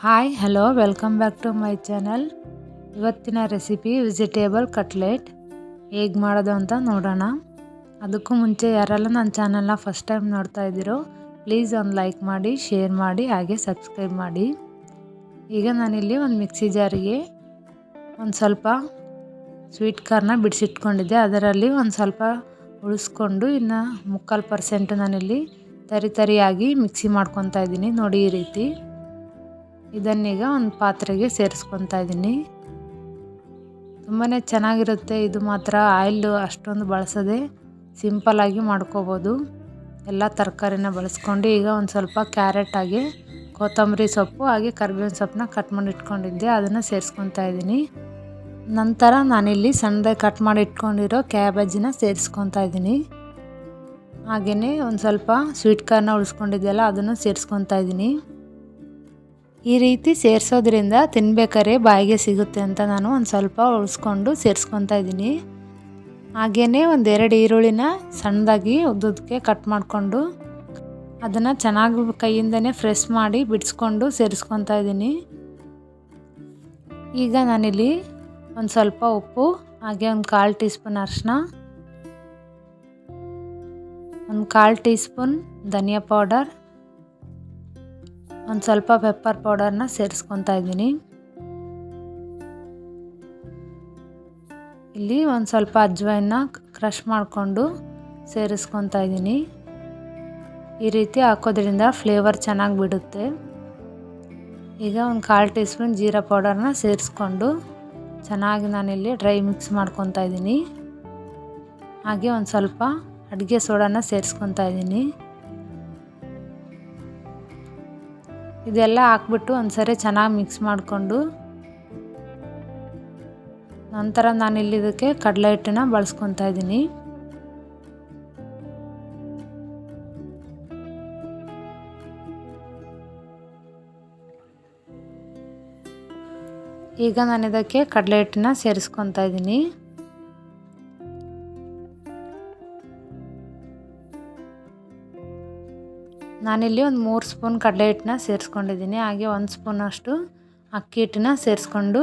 Hi, hello, welcome back to my channel. ಇವತ್ತಿನ recipe vegetable cutlet. ಹೇಗೆ ಮಾಡೋದು ಅಂತ ನೋಡೋಣ. ಅದಕ್ಕೂ ಮುಂಚೆ ಯಾರೆಲ್ಲ ನನ್ನ ಚಾನಲ್ನ ಫಸ್ಟ್ ಟೈಮ್ ನೋಡ್ತಾ ಇದ್ದೀರೋ, ಪ್ಲೀಸ್ ಒಂದು ಲೈಕ್ ಮಾಡಿ, ಶೇರ್ ಮಾಡಿ, ಹಾಗೆ ಸಬ್ಸ್ಕ್ರೈಬ್ ಮಾಡಿ. ಈಗ ನಾನಿಲ್ಲಿ ಒಂದು ಮಿಕ್ಸಿ ಜಾರಿಗೆ ಒಂದು ಸ್ವಲ್ಪ ಸ್ವೀಟ್ ಕಾರ್ನ ಬಿಡಿಸಿಟ್ಕೊಂಡಿದ್ದೆ. ಅದರಲ್ಲಿ ಒಂದು ಸ್ವಲ್ಪ ಉಳಿಸ್ಕೊಂಡು ಇನ್ನು ಮುಕ್ಕಾಲು ಪರ್ಸೆಂಟು ನಾನಿಲ್ಲಿ ತರಿ ತರಿಯಾಗಿ ಮಿಕ್ಸಿ ಮಾಡ್ಕೊತಾ ಇದ್ದೀನಿ. ನೋಡಿ ಈ ರೀತಿ. ಇದನ್ನೀಗ ಒಂದು ಪಾತ್ರೆಗೆ ಸೇರಿಸ್ಕೊತಾ ಇದ್ದೀನಿ ತುಂಬಾ ಚೆನ್ನಾಗಿರುತ್ತೆ. ಇದು ಮಾತ್ರ ಆಯಿಲ್ ಅಷ್ಟೊಂದು ಬಳಸದೆ ಸಿಂಪಲ್ಲಾಗಿ ಮಾಡ್ಕೋಬೋದು. ಎಲ್ಲ ತರಕಾರಿನ ಬಳಸ್ಕೊಂಡು ಈಗ ಒಂದು ಸ್ವಲ್ಪ ಕ್ಯಾರೆಟ್ ಆಗಿ ಕೊತ್ತಂಬರಿ ಸೊಪ್ಪು ಹಾಗೆ ಕರ್ಬೇವಿನ ಸೊಪ್ಪನ್ನ ಕಟ್ ಮಾಡಿ ಇಟ್ಕೊಂಡಿದ್ದೆ. ಅದನ್ನು ಸೇರಿಸ್ಕೊತಾ ಇದ್ದೀನಿ ನಂತರ ನಾನಿಲ್ಲಿ ಸಣ್ಣದಾಗಿ ಕಟ್ ಮಾಡಿ ಇಟ್ಕೊಂಡಿರೋ ಕ್ಯಾಬೇಜಿನ ಸೇರಿಸ್ಕೊತಾ ಇದ್ದೀನಿ ಹಾಗೆಯೇ ಒಂದು ಸ್ವಲ್ಪ ಸ್ವೀಟ್ ಕಾರ್ನ ಉಳಿಸ್ಕೊಂಡಿದ್ದೆಲ್ಲ ಅದನ್ನು ಸೇರಿಸ್ಕೊತಾ ಇದ್ದೀನಿ ಈ ರೀತಿ ಸೇರಿಸೋದ್ರಿಂದ ತಿನ್ಬೇಕಾದ್ರೆ ಬಾಯಿಗೆ ಸಿಗುತ್ತೆ ಅಂತ ನಾನು ಒಂದು ಸ್ವಲ್ಪ ಉಳಿಸ್ಕೊಂಡು ಸೇರಿಸ್ಕೊತಾ ಇದ್ದೀನಿ. ಹಾಗೆಯೇ ಒಂದೆರಡು ಈರುಳ್ಳಿನ ಸಣ್ಣದಾಗಿ ಉದ್ದುದ್ದಕ್ಕೆ ಕಟ್ ಮಾಡಿಕೊಂಡು ಅದನ್ನು ಚೆನ್ನಾಗಿ ಕೈಯಿಂದನೇ ಫ್ರೆಶ್ ಮಾಡಿ ಬಿಡಿಸ್ಕೊಂಡು ಸೇರಿಸ್ಕೊತಾ ಇದ್ದೀನಿ. ಈಗ ನಾನಿಲ್ಲಿ ಒಂದು ಸ್ವಲ್ಪ ಉಪ್ಪು, ಹಾಗೆ ಒಂದು ಕಾಲು ಟೀ ಸ್ಪೂನ್ ಅರಿಶಿನ ಒಂದು ಕಾಲು ಟೀ ಸ್ಪೂನ್ ಧನಿಯಾ ಪೌಡರ್ ಒಂದು ಸ್ವಲ್ಪ ಪೆಪ್ಪರ್ ಪೌಡರ್ನ ಸೇರಿಸ್ಕೊತಾ ಇದ್ದೀನಿ. ಇಲ್ಲಿ ಒಂದು ಸ್ವಲ್ಪ ಅಜ್ವಾಯಿನ ಕ್ರಷ್ ಮಾಡಿಕೊಂಡು ಸೇರಿಸ್ಕೊತಾ ಇದ್ದೀನಿ. ಈ ರೀತಿ ಹಾಕೋದ್ರಿಂದ ಫ್ಲೇವರ್ ಚೆನ್ನಾಗಿ ಬಿಡುತ್ತೆ. ಈಗ ಒಂದು ಕಾಲು ಟೀ ಸ್ಪೂನ್ ಜೀರಾ ಪೌಡರ್ನ ಸೇರಿಸ್ಕೊಂಡು ಚೆನ್ನಾಗಿ ನಾನಿಲ್ಲಿ ಡ್ರೈ ಮಿಕ್ಸ್ ಮಾಡ್ಕೊತಾ ಇದ್ದೀನಿ. ಹಾಗೆ ಒಂದು ಸ್ವಲ್ಪ ಅಡುಗೆ ಸೋಡಾನ ಸೇರಿಸ್ಕೊತಾ ಇದ್ದೀನಿ. ಇದೆಲ್ಲ ಹಾಕ್ಬಿಟ್ಟು ಒಂದ್ಸರಿ ಚೆನ್ನಾಗಿ ಮಿಕ್ಸ್ ಮಾಡಿಕೊಂಡು ನಂತರ ನಾನಿಲ್ಲಿ ಇದಕ್ಕೆ ಕಡಲೆ ಹಿಟ್ಟನ್ನ ಬಳಸ್ಕೊತಾ ಇದ್ದೀನಿ. ಈಗ ನಾನು ಇದಕ್ಕೆ ಕಡಲೆ ಹಿಟ್ಟನ್ನ ಸೇರಿಸ್ಕೊತಾ ಇದ್ದೀನಿ. ನಾನಿಲ್ಲಿ ಒಂದು ಮೂರು ಸ್ಪೂನ್ ಕಡಲೆ ಹಿಟ್ಟನ್ನ ಸೇರಿಸ್ಕೊಂಡಿದ್ದೀನಿ, ಹಾಗೆ ಒಂದು ಸ್ಪೂನಷ್ಟು ಅಕ್ಕಿ ಹಿಟ್ಟನ್ನ ಸೇರಿಸ್ಕೊಂಡು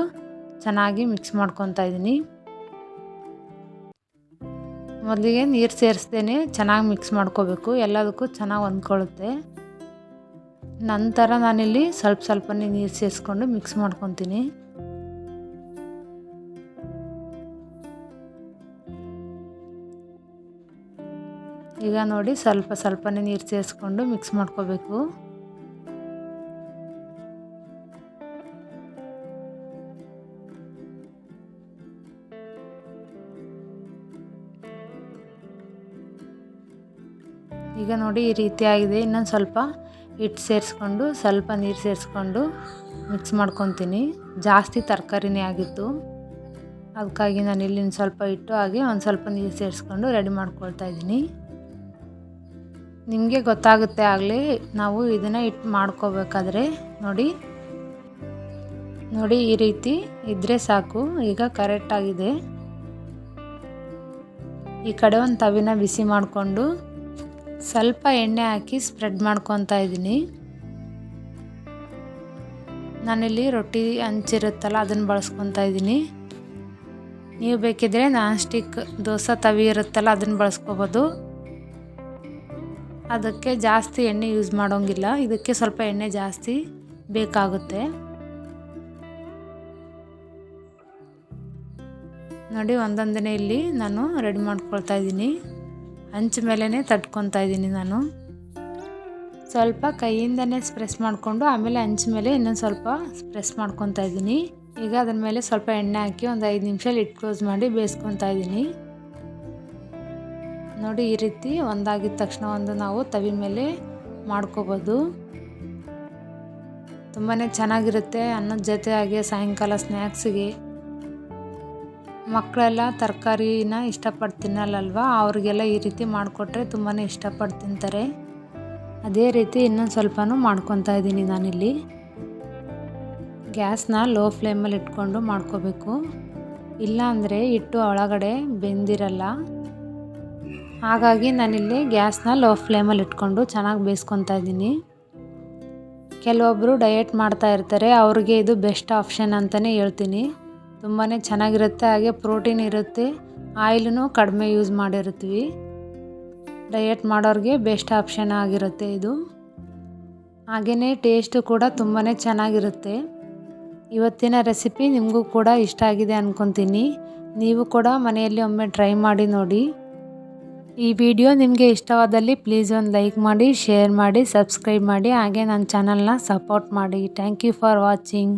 ಚೆನ್ನಾಗಿ ಮಿಕ್ಸ್ ಮಾಡ್ಕೊತಾ ಇದ್ದೀನಿ. ಮೊದಲಿಗೆ ನೀರು ಸೇರಿಸ್ದೇ ಚೆನ್ನಾಗಿ ಮಿಕ್ಸ್ ಮಾಡ್ಕೋಬೇಕು, ಎಲ್ಲದಕ್ಕೂ ಚೆನ್ನಾಗಿ ಹೊಂದ್ಕೊಳ್ಳುತ್ತೆ. ನಂತರ ನಾನಿಲ್ಲಿ ಸ್ವಲ್ಪ ಸ್ವಲ್ಪನೇ ನೀರು ಸೇರಿಸ್ಕೊಂಡು ಮಿಕ್ಸ್ ಮಾಡ್ಕೊತೀನಿ. ಈಗ ನೋಡಿ ಸ್ವಲ್ಪ ಸ್ವಲ್ಪನೇ ನೀರು ಸೇರಿಸ್ಕೊಂಡು ಮಿಕ್ಸ್ ಮಾಡ್ಕೋಬೇಕು. ಈಗ ನೋಡಿ ಈ ರೀತಿ ಆಗಿದೆ. ಇನ್ನೊಂದು ಸ್ವಲ್ಪ ಹಿಟ್ಟು ಸೇರಿಸ್ಕೊಂಡು ಸ್ವಲ್ಪ ನೀರು ಸೇರಿಸ್ಕೊಂಡು ಮಿಕ್ಸ್ ಮಾಡ್ಕೊತೀನಿ. ಜಾಸ್ತಿ ತರಕಾರಿನೇ ಆಗಿತ್ತು. ಅದಕ್ಕಾಗಿ ನಾನು ಇಲ್ಲಿ ಸ್ವಲ್ಪ ಹಿಟ್ಟು ಹಾಗೆ ಒಂದು ಸ್ವಲ್ಪ ನೀರು ಸೇರಿಸ್ಕೊಂಡು ರೆಡಿ ಮಾಡ್ಕೊಳ್ತಾ ಇದ್ದೀನಿ. ನಿಮಗೆ ಗೊತ್ತಾಗುತ್ತೆ ಆಗಲಿ, ನಾವು ಇದನ್ನು ಇಟ್ಟು ಮಾಡ್ಕೋಬೇಕಾದ್ರೆ ನೋಡಿ. ನೋಡಿ, ಈ ರೀತಿ ಇದ್ದರೆ ಸಾಕು. ಈಗ ಕರೆಕ್ಟಾಗಿದೆ ಈ ಕಡೆ ಒಂದು ತವಿನ ಬಿಸಿ ಮಾಡಿಕೊಂಡು ಸ್ವಲ್ಪ ಎಣ್ಣೆ ಹಾಕಿ ಸ್ಪ್ರೆಡ್ ಮಾಡ್ಕೊತಾ ಇದ್ದೀನಿ. ನಾನಿಲ್ಲಿ ರೊಟ್ಟಿ ಹಂಚಿರುತ್ತಲ್ಲ, ಅದನ್ನು ಬಳಸ್ಕೊತಾ ಇದ್ದೀನಿ. ನೀವು ಬೇಕಿದ್ರೆ ನಾನ್ ಸ್ಟಿಕ್ ದೋಸೆ ತವಿ ಇರುತ್ತಲ್ಲ, ಅದನ್ನು ಬಳಸ್ಕೋಬೋದು. ಅದಕ್ಕೆ ಜಾಸ್ತಿ ಎಣ್ಣೆ ಯೂಸ್ ಮಾಡೋಂಗಿಲ್ಲ. ಇದಕ್ಕೆ ಸ್ವಲ್ಪ ಎಣ್ಣೆ ಜಾಸ್ತಿ ಬೇಕಾಗುತ್ತೆ. ನೋಡಿ ಒಂದೊಂದನೇ ಇಲ್ಲಿ ನಾನು ರೆಡಿ ಮಾಡ್ಕೊಳ್ತಾ ಇದ್ದೀನಿ. ಹಂಚ ಮೇಲೇ ತಟ್ಕೊತಾ ಇದ್ದೀನಿ ನಾನು. ಸ್ವಲ್ಪ ಕೈಯಿಂದನೇ ಸ್ಪ್ರೆಸ್ ಮಾಡಿಕೊಂಡು, ಆಮೇಲೆ ಹಂಚ ಮೇಲೆ ಇನ್ನೊಂದು ಸ್ವಲ್ಪ ಸ್ಪ್ರೆಸ್ ಮಾಡ್ಕೊತಾ ಇದ್ದೀನಿ. ಈಗ ಅದ್ರ ಮೇಲೆ ಸ್ವಲ್ಪ ಎಣ್ಣೆ ಹಾಕಿ ಒಂದು ಐದು ನಿಮಿಷ ಲಿಟ್ ಕ್ಲೋಸ್ ಮಾಡಿ ಬೇಯಿಸ್ಕೊತಾ ಇದ್ದೀನಿ. ನೋಡಿ, ಈ ರೀತಿ ಒಂದಾಗಿದ ತಕ್ಷಣ ಒಂದು ನಾವು ತವಿ ಮೇಲೆ ಮಾಡ್ಕೋಬೋದು. ತುಂಬಾ ಚೆನ್ನಾಗಿರುತ್ತೆ ಅನ್ನದ ಜೊತೆ ಹಾಗೆ ಸಾಯಂಕಾಲ ಸ್ನ್ಯಾಕ್ಸಿಗೆ ಮಕ್ಕಳೆಲ್ಲ ತರಕಾರಿನ ಇಷ್ಟಪಟ್ಟು ತಿನ್ನಲ್ಲಲ್ವ? ಅವ್ರಿಗೆಲ್ಲ ಈ ರೀತಿ ಮಾಡಿಕೊಟ್ರೆ ತುಂಬಾ ಇಷ್ಟಪಟ್ಟು ತಿಂತಾರೆ. ಅದೇ ರೀತಿ ಇನ್ನೊಂದು ಸ್ವಲ್ಪನೂ ಮಾಡ್ಕೊತಾ ಇದ್ದೀನಿ ನಾನಿಲ್ಲಿ. ಗ್ಯಾಸ್ನ ಲೋ ಫ್ಲೇಮಲ್ಲಿ ಇಟ್ಕೊಂಡು ಮಾಡ್ಕೋಬೇಕು. ಇಲ್ಲಾಂದರೆ ಹಿಟ್ಟು ಒಳಗಡೆ ಬೆಂದಿರಲ್ಲ. ಹಾಗಾಗಿ ನಾನಿಲ್ಲಿ ಗ್ಯಾಸ್ನ ಲೋ ಫ್ಲೇಮಲ್ಲಿ ಇಟ್ಕೊಂಡು ಚೆನ್ನಾಗಿ ಬೇಯಿಸ್ಕೊತಾ ಇದ್ದೀನಿ. ಕೆಲವೊಬ್ಬರು ಡಯೆಟ್ ಮಾಡ್ತಾ ಇರ್ತಾರೆ, ಅವ್ರಿಗೆ ಇದು ಬೆಸ್ಟ್ ಆಪ್ಷನ್ ಅಂತಲೇ ಹೇಳ್ತೀನಿ. ತುಂಬಾ ಚೆನ್ನಾಗಿರುತ್ತೆ, ಹಾಗೆ ಪ್ರೋಟೀನ್ ಇರುತ್ತೆ ಆಯಿಲೂ ಕಡಿಮೆ ಯೂಸ್ ಮಾಡಿರ್ತೀವಿ. ಡಯೆಟ್ ಮಾಡೋರಿಗೆ ಬೆಸ್ಟ್ ಆಪ್ಷನ್ ಆಗಿರುತ್ತೆ ಇದು. ಹಾಗೆಯೇ ಟೇಸ್ಟು ಕೂಡ ತುಂಬಾ ಚೆನ್ನಾಗಿರುತ್ತೆ. ಇವತ್ತಿನ ರೆಸಿಪಿ ನಿಮಗೂ ಕೂಡ ಇಷ್ಟ ಆಗಿದೆ ಅಂದ್ಕೊತೀನಿ ನೀವು ಕೂಡ ಮನೆಯಲ್ಲಿ ಒಮ್ಮೆ ಟ್ರೈ ಮಾಡಿ ನೋಡಿ. ಈ ವಿಡಿಯೋ ನಿಮಗೆ ಇಷ್ಟವಾದಲ್ಲಿ ಪ್ಲೀಸ್ ಒಂದು ಲೈಕ್ ಮಾಡಿ ಶೇರ್ ಮಾಡಿ ಸಬ್ಸ್ಕ್ರೈಬ್ ಮಾಡಿ, ಹಾಗೆ ನನ್ನ ಚಾನಲ್ನ ಸಪೋರ್ಟ್ ಮಾಡಿ. Thank you for watching